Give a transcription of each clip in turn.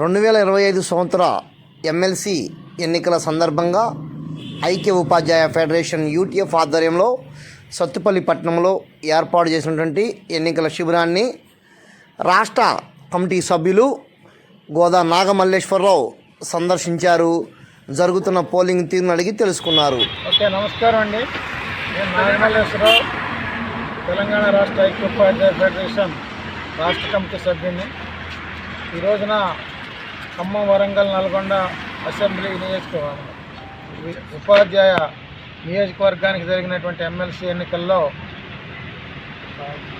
రెండు వేల ఇరవై ఐదు సంవత్సర ఎమ్మెల్సీ ఎన్నికల సందర్భంగా ఐక్య ఉపాధ్యాయ ఫెడరేషన్ యూటీఎఫ్ ఆధ్వర్యంలో సత్తుపల్లి పట్టణంలో ఏర్పాటు చేసినటువంటి ఎన్నికల శిబిరాన్ని రాష్ట్ర కమిటీ సభ్యులు గోదా నాగమల్లేశ్వరరావు సందర్శించారు. జరుగుతున్న పోలింగ్ తీరును అడిగి తెలుసుకున్నారు. ఓకే నమస్కారం అండి. నేను నాగమల్లేశ్వరరావు తెలంగాణ రాష్ట్ర ఐక్య ఉపాధ్యాయ ఫెడరేషన్ రాష్ట్ర కమిటీ సభ్యుని ఈ రోజున ఖమ్మం వరంగల్ నల్గొండ అసెంబ్లీ నియోజకవర్గం. ఉపాధ్యాయ నియోజకవర్గానికి జరిగినటువంటి ఎమ్మెల్సీ ఎన్నికల్లో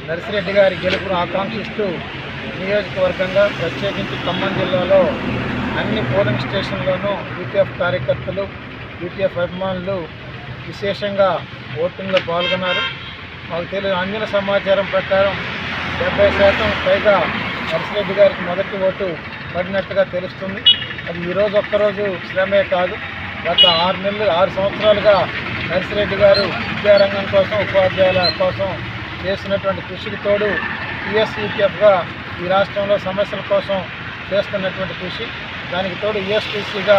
నర్సిరెడ్డి గారి గెలుపును ఆకాంక్షిస్తూ నియోజకవర్గంగా ప్రత్యేకించి ఖమ్మం జిల్లాలో అన్ని పోలింగ్ స్టేషన్లోనూ యూటీఎఫ్ కార్యకర్తలు యూటీఎఫ్ అభిమానులు విశేషంగా ఓటింగ్లో పాల్గొన్నారు. మాకు తెలియదు అందిన సమాచారం ప్రకారం డెబ్బై శాతం పైగా నర్సిరెడ్డి గారికి మొదటి ఓటు పడినట్టుగా తెలుస్తుంది. అది ఈరోజు ఒక్కరోజు శ్రమే కాదు. గత ఆరు నెలలు ఆరు సంవత్సరాలుగా నర్సిరెడ్డి గారు విద్యారంగం కోసం ఉపాధ్యాయుల కోసం చేసినటువంటి కృషికి తోడు టీఎస్ఈటీఎఫ్గా ఈ రాష్ట్రంలో సమస్యల కోసం చేస్తున్నటువంటి కృషి. దానికి తోడు ఈఎస్టీసీగా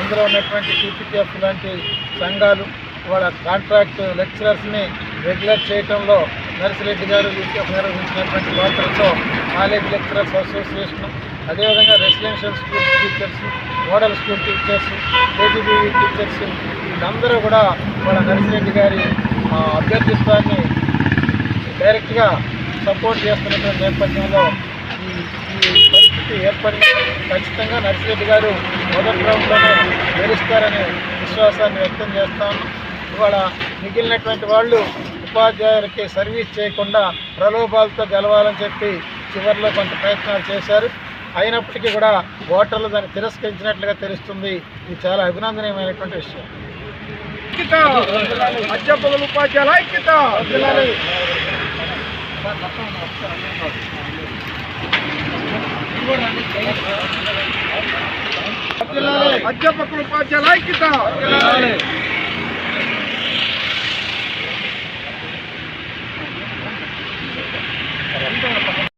ఇందులో ఉన్నటువంటి టీపీటీఎఫ్ లాంటి సంఘాలు వాళ్ళ కాంట్రాక్ట్ లెక్చరర్స్ని రెగ్యులర్ చేయడంలో నర్సిరెడ్డి గారు యూటీఎఫ్ నిర్వహించినటువంటి పాత్రతో కాలేజ్ లెక్చరర్స్ అసోసియేషన్ అదేవిధంగా residential school teachers model school teachers KGB teachers వీళ్ళందరూ కూడా వాళ్ళ నర్సిరెడ్డి గారి ఆ, అభ్యర్థిత్వాన్ని డైరెక్ట్గా సపోర్ట్ చేస్తున్నటువంటి నేపథ్యంలో ఈ ఈ పరిస్థితి ఏర్పడింది ఖచ్చితంగా నర్సిరెడ్డి గారు మొదటి రౌండ్లోనే గెలుస్తారనే విశ్వాసాన్ని వ్యక్తం చేస్తాను ఇవాళ మిగిలినటువంటి వాళ్ళు ఉపాధ్యాయులకి సర్వీస్ చేయకుండా ప్రలోభాలతో గెలవాలని చెప్పి చివరిలో కొంత ప్రయత్నాలు చేశారు. అయినప్పటికీ కూడా ఓటర్లు దాన్ని తిరస్కరించినట్లుగా తెలుస్తుంది. ఇది చాలా అభినందనీయమైనటువంటి విషయం. అధ్యాపకులు అధ్యాపకుల ఉపాధ్యాయుల ఐక్యత! అధ్యాపకులు ఉపాధ్యాయుల ఐక్యత!